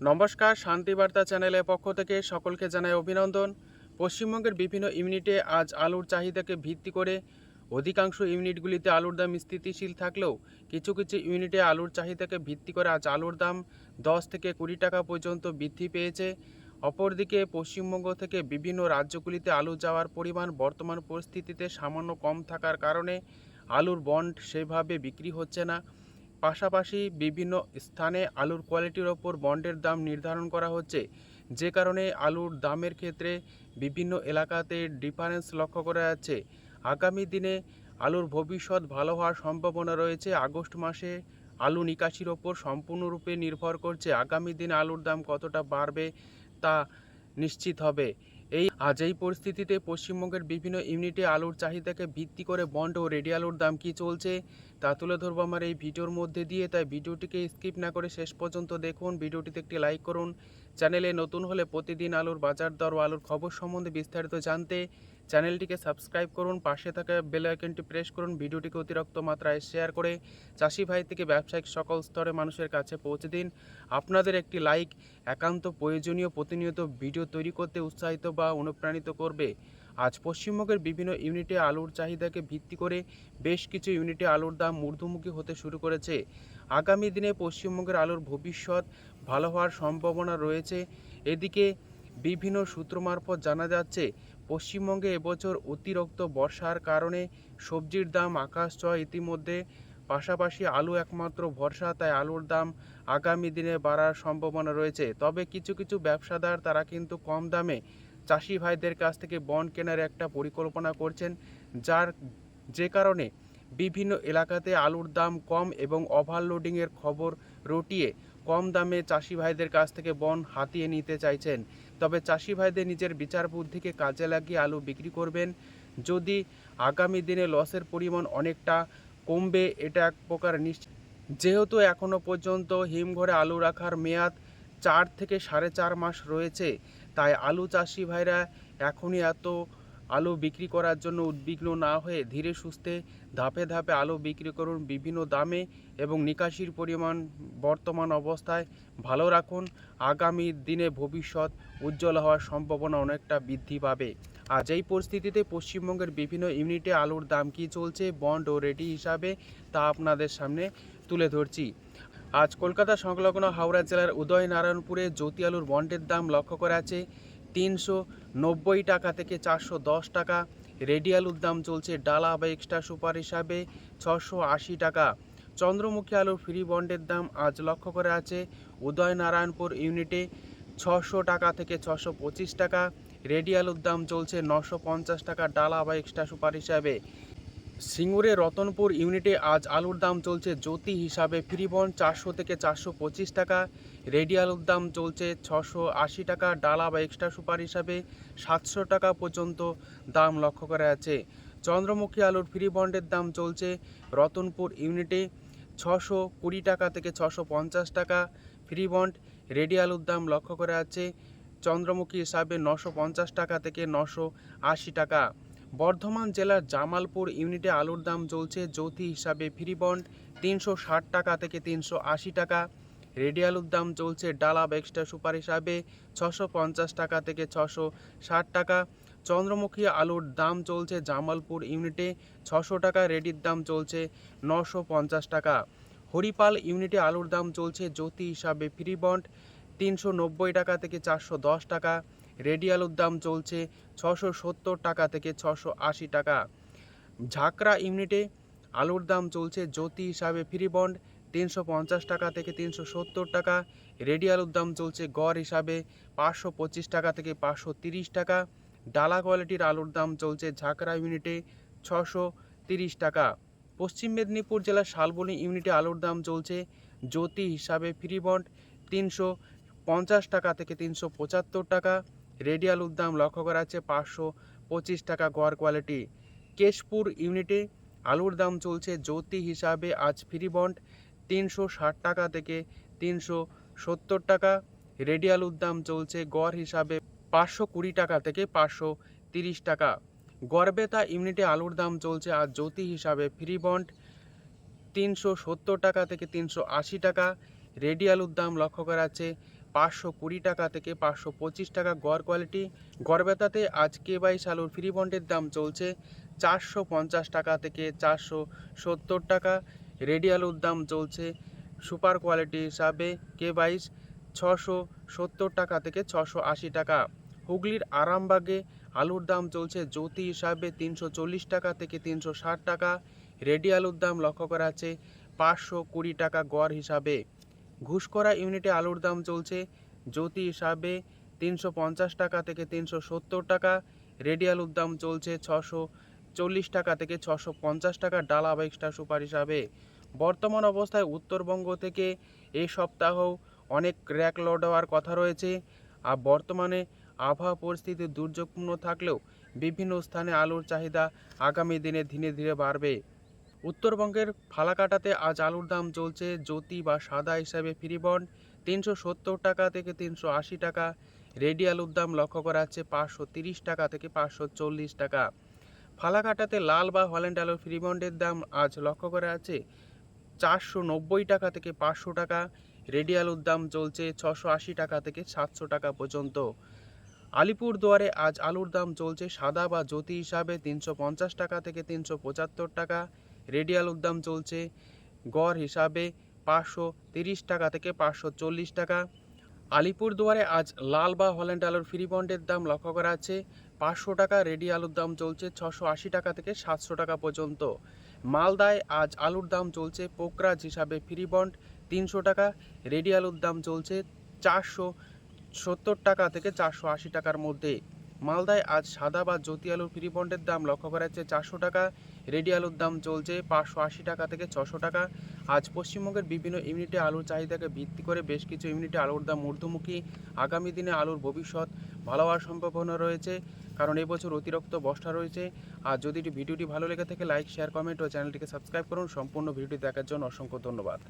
নমস্কার, শান্তিবার্তা চ্যানেলের পক্ষ থেকে সকলকে জানাই অভিনন্দন। পশ্চিমবঙ্গের বিভিন্ন ইউনিটে আজ আলুর চাহিদাকে ভিত্তি করে অধিকাংশ ইউনিটগুলিতে আলুর দাম স্থিতিশীল থাকলেও কিছু কিছু ইউনিটে আলুর চাহিদাকে ভিত্তি করে আজ আলুর দাম দশ থেকে কুড়ি টাকা পর্যন্ত বৃদ্ধি পেয়েছে। অপরদিকে পশ্চিমবঙ্গ থেকে বিভিন্ন রাজ্যগুলিতে আলু যাওয়ার পরিমাণ বর্তমান পরিস্থিতিতে সামান্য কম থাকার কারণে আলুর বন্ড সেভাবে বিক্রি হচ্ছে না। পাশাপাশি বিভিন্ন স্থানে আলুর কোয়ালিটির ওপর বন্ডের দাম নির্ধারণ করা হচ্ছে। যে কারণে আলুর দামের ক্ষেত্রে বিভিন্ন এলাকাতে ডিফারেন্স লক্ষ্য করা যাচ্ছে। আগামী দিনে আলুর ভবিষ্যৎ ভালো হওয়ার সম্ভাবনা রয়েছে। আগস্ট মাসে আলু নিকাশির ওপর সম্পূর্ণরূপে নির্ভর করছে। আগামী দিনে আলুর দাম কতটা বাড়বে তা নিশ্চিত হবে। এই আজ এই পরিস্থিতিতে পশ্চিমবঙ্গের বিভিন্ন ইউনিটে আলুর চাহিদাকে ভিত্তি করে বন্ড ও রেডি আলুর দাম কি চলছে তা তুলে ধরবো আমার এই ভিডিওর মধ্যে দিয়ে। তাই ভিডিওটিকে স্কিপ না করে শেষ পর্যন্ত দেখুন। ভিডিওটিতে একটি লাইক করুন। চ্যানেলে নতুন হলে প্রতিদিন আলুর বাজার দর ও আলুর খবর সম্বন্ধে বিস্তারিত জানতে চ্যানেলটিকে সাবস্ক্রাইব করুন, পাশে থাকা বেল আইকনটি প্রেস করুন, ভিডিওটিকে অতিরিক্ত মাত্রায় শেয়ার করে চাষি ভাই থেকে ব্যবসায়িক সকল স্তরে মানুষের কাছে পৌঁছে দিন। আপনাদের একটি লাইক একান্ত প্রয়োজনীয় প্রতিনিয়ত ভিডিও তৈরি করতে উৎসাহিত বা অনুপ্রাণিত করবে। আজ পশ্চিমবঙ্গের বিভিন্ন ইউনিটে আলুর চাহিদাকে ভিত্তি করে বেশ কিছু ইউনিটে আলুর দাম ঊর্ধ্বমুখী হতে শুরু করেছে। আগামী দিনে পশ্চিমবঙ্গের আলুর ভবিষ্যৎ ভালো হওয়ার সম্ভাবনা রয়েছে। এদিকে বিভিন্ন সূত্র মারফত জানা যাচ্ছে, পশ্চিমবঙ্গে এবছর অতিরিক্ত বর্ষার কারণে সবজির দাম আকাশ ছোঁয়া ইতিমধ্যে। পাশাপাশি আলু একমাত্র ভরসা, তাই আলুর দাম আগামী দিনে বাড়ার সম্ভাবনা রয়েছে। তবে কিছু কিছু ব্যবসাদার, তারা কিন্তু কম দামে চাষি ভাইদের কাছ থেকে বন্ড কেনার একটা পরিকল্পনা করছেন, যার যে কারণে বিভিন্ন এলাকাতে আলুর দাম কম এবং ওভারলোডিংয়ের খবর রটিয়ে কম দামে চাষি ভাইদের কাছ থেকে বন হাতিয়ে নিতে চাইছেন। তবে চাষি ভাইদের নিজের বিচার বুদ্ধিকে কাজে লাগিয়ে আলু বিক্রি করবেন। যদি আগামী দিনে লসের পরিমাণ অনেকটা কমবে, এটা এক প্রকার নিশ্চিত যেহেতু এখনও পর্যন্ত হিমঘরে আলু রাখার মেয়াদ চার থেকে সাড়ে চার মাস রয়েছে, তাই আলু চাষি ভাইরা এখনই এত আলু বিক্রি করার জন্য উদ্বিগ্ন না হয়ে ধীরে সুস্থে ধাপে ধাপে আলু বিক্রি করুন বিভিন্ন দামে এবং নিকাশির পরিমাণ বর্তমান অবস্থায় ভালো রাখুন। আগামী দিনে ভবিষ্যৎ উজ্জ্বল হওয়ার সম্ভাবনা অনেকটা বৃদ্ধি পাবে। আজ এই পরিস্থিতিতে পশ্চিমবঙ্গের বিভিন্ন ইউনিটে আলুর দাম কী চলছে, বন্ড ও রেডি হিসাবে তা আপনাদের সামনে তুলে ধরছি। আজ কলকাতা সংলগ্ন হাওড়া জেলার উদয়নারায়ণপুরে জ্যোতি আলুর বন্ডের দাম লক্ষ্য করা আছে তিনশো নব্বই টাকা থেকে চারশো দশ টাকা। রেডিয়াল উদ্দাম চলছে ডালা বা এক্সট্রা সুপার হিসাবে ছশো আশি টাকা। চন্দ্রমুখী আলুর ফ্রি বন্ডের দাম আজ লক্ষ্য করে আছে উদয়নারায়ণপুর ইউনিটে ছশো টাকা থেকে ছশো পঁচিশ টাকা। রেডিয়াল উদ্দাম চলছে নশো পঞ্চাশ টাকা ডালা বা এক্সট্রা সুপার হিসাবে। সিঙ্গুরে রতনপুর ইউনিটে আজ আলুর দাম চলছে জ্যোতি হিসাবে ফ্রিবন চারশো থেকে চারশো পঁচিশ টাকা, রেডি আলুর দাম চলছে ছশো আশি টাকা, ডালা বা এক্সট্রা সুপার হিসাবে সাতশো টাকা পর্যন্ত দাম লক্ষ্য করা আছে চন্দ্রমুখী আলুর ফ্রি বন্ডের দাম চলছে রতনপুর ইউনিটে ছশো কুড়ি টাকা থেকে ছশো পঞ্চাশ টাকা ফ্রি বন্ড রেডি আলুর দাম লক্ষ্য করা আছে চন্দ্রমুখী হিসাবে নশো পঞ্চাশ টাকা থেকে নশো আশি টাকা। বর্ধমান জেলার জামালপুর ইউনিটে আলুর দাম চলছে জ্যোতি হিসাবে ফ্রি বন্ড তিনশো ষাট টাকা থেকে তিনশো আশি টাকা। রেডি আলুর দাম চলছে ডালাব এক্সট্রা সুপার হিসাবে ছশো পঞ্চাশ টাকা থেকে ছশো ষাট টাকা। চন্দ্রমুখী আলুর দাম চলছে জামালপুর ইউনিটে ছশো টাকা, রেডির দাম চলছে নশো পঞ্চাশ টাকা। হরিপাল ইউনিটে আলুর দাম চলছে জ্যোতি হিসাবে ফ্রি বন্ড তিনশো নব্বই টাকা থেকে চারশো দশ টাকা। রেডি আলুর দাম চলছে ছশো সত্তর টাকা থেকে ছশো আশি টাকা। ঝাঁকড়া ইউনিটে আলুর দাম চলছে জ্যোতি হিসাবে ফ্রি বন্ড তিনশো পঞ্চাশ টাকা থেকে তিনশো সত্তর টাকা। রেডি আলুর দাম চলছে গড় হিসাবে পাঁচশো পঁচিশ টাকা থেকে পাঁচশো তিরিশ টাকা। ডালা কোয়ালিটির আলুর দাম চলছে ঝাঁকড়া ইউনিটে ছশো তিরিশ টাকা। পশ্চিম মেদিনীপুর জেলার শালবনী ইউনিটে আলুর দাম চলছে জ্যোতি হিসাবে ফ্রি বন্ড তিনশো পঞ্চাশ টাকা থেকে তিনশো পঁচাত্তর টাকা। রেডি আলুর দাম লক্ষ্য করা আছে পাঁচশো পঁচিশ টাকা গড় কোয়ালিটি কেশপুর ইউনিটে আলুর দাম চলছে জ্যোতি হিসাবে, আজ ফ্রি বন্ড তিনশো ষাট টাকা থেকে তিনশো সত্তর টাকা। রেডি আলুর দাম চলছে গড় হিসাবে পাঁচশো কুড়ি টাকা থেকে পাঁচশো তিরিশ টাকা। গড়বেতা ইউনিটে আলুর দাম চলছে আজ জ্যোতি হিসাবে ফ্রি বন্ড তিনশো সত্তর টাকা থেকে তিনশো আশি টাকা। রেডি আলুর দাম লক্ষ্য করা আছে পাঁচশো কুড়ি টাকা থেকে পাঁচশো পঁচিশ টাকা গড় কোয়ালিটি। গড়বেতাতে আজ কে বাইশ আলুর ফ্রি বন্ডের দাম চলছে চারশো পঞ্চাশ টাকা থেকে চারশো সত্তর টাকা। রেডি আলুর দাম চলছে সুপার কোয়ালিটি হিসাবে কে বাইশ ছশো সত্তর টাকা থেকে ছশো আশি টাকা। হুগলির আরামবাগে আলুর দাম চলছে জ্যোতি হিসাবে তিনশো চল্লিশ টাকা থেকে তিনশো ষাট টাকা। রেডি আলুর দাম লক্ষ্য করা আছে পাঁচশো কুড়ি টাকা গড় হিসাবে। ঘুষকরা ইউনিটে আলুর দাম চলছে জ্যোতি হিসাবে তিনশো পঞ্চাশ টাকা থেকে তিনশো সত্তর টাকা, রেডি আলুর দাম চলছে ছশো চল্লিশ টাকা থেকে ছশো পঞ্চাশ টাকা, ডালা বা এক্সট্রা সুপার হিসাবে। বর্তমান অবস্থায় উত্তরবঙ্গ থেকে এই সপ্তাহ অনেক র্যাক লোড হওয়ার কথা রয়েছে। আর বর্তমানে আবহাওয়া পরিস্থিতি দুর্যোগপূর্ণ থাকলেও বিভিন্ন স্থানে আলুর চাহিদা আগামী দিনে ধীরে ধীরে বাড়বে। উত্তরবঙ্গের ফালাকাটাতে আজ আলুর দাম চলছে জ্যোতি বা সাদা হিসাবে ফ্রি বন্ড তিনশো সত্তর টাকা থেকে তিনশো আশি টাকা। রেডি আলুর দাম লক্ষ্য করা যাচ্ছে পাঁচশো তিরিশ টাকা থেকে পাঁচশো চল্লিশ টাকা। ফালাকাটাতে লাল বা হল্যান্ড আলুর ফ্রি বন্ডের দাম আজ লক্ষ্য করা আছে চারশো নব্বই টাকা থেকে পাঁচশো টাকা। রেডি আলুর দাম চলছে ছশো আশি টাকা থেকে সাতশো টাকা পর্যন্ত। আলিপুর দুয়ারে আজ আলুর দাম চলছে সাদা বা জ্যোতি হিসাবে তিনশো পঞ্চাশ টাকা থেকে তিনশো পঁচাত্তর টাকা। রেডি আলুর দাম চলছে। গড় হিসাবে পাঁচশো তিরিশ টাকা থেকে পাঁচশো চল্লিশ টাকা। আলিপুর দুয়ারে আজ লাল বা হল্যান্ড আলুর ফ্রি বন্ডের দাম লক্ষ্য করা আছে। পাঁচশো টাকা রেডি আলুর দাম চলছে, ছশো আশি টাকা থেকে সাতশো টাকা পর্যন্ত। মালদায় আজ আলুর দাম চলছে, পোকরাজ হিসাবে ফ্রি বন্ড তিনশো টাকা রেডি আলুর দাম চলছে চারশো সত্তর টাকা থেকে চারশো আশি টাকার মধ্যে। মালদায় আজ সাদা বা জ্যোতি আলুর ফ্রি বন্ডের দাম লক্ষ্য করা যাচ্ছে চারশো টাকা। রেডি আলুর দাম চলছে পাঁচশো আশি টাকা থেকে ছশো টাকা। আজ পশ্চিমবঙ্গের বিভিন্ন ইউনিটে আলুর চাহিদাকে ভিত্তি করে বেশ কিছু ইউনিটে আলুর দাম ঊর্ধ্বমুখী। আগামী দিনে আলুর ভবিষ্যৎ ভালো হওয়ার সম্ভাবনা রয়েছে, কারণ এবছর অতিরিক্ত বর্ষা রয়েছে। আর যদি ভিডিওটি ভালো লেগে থাকে, লাইক, শেয়ার, কমেন্ট ও চ্যানেলটিকে সাবস্ক্রাইব করুন। সম্পূর্ণ ভিডিওটি দেখার জন্য অসংখ্য ধন্যবাদ।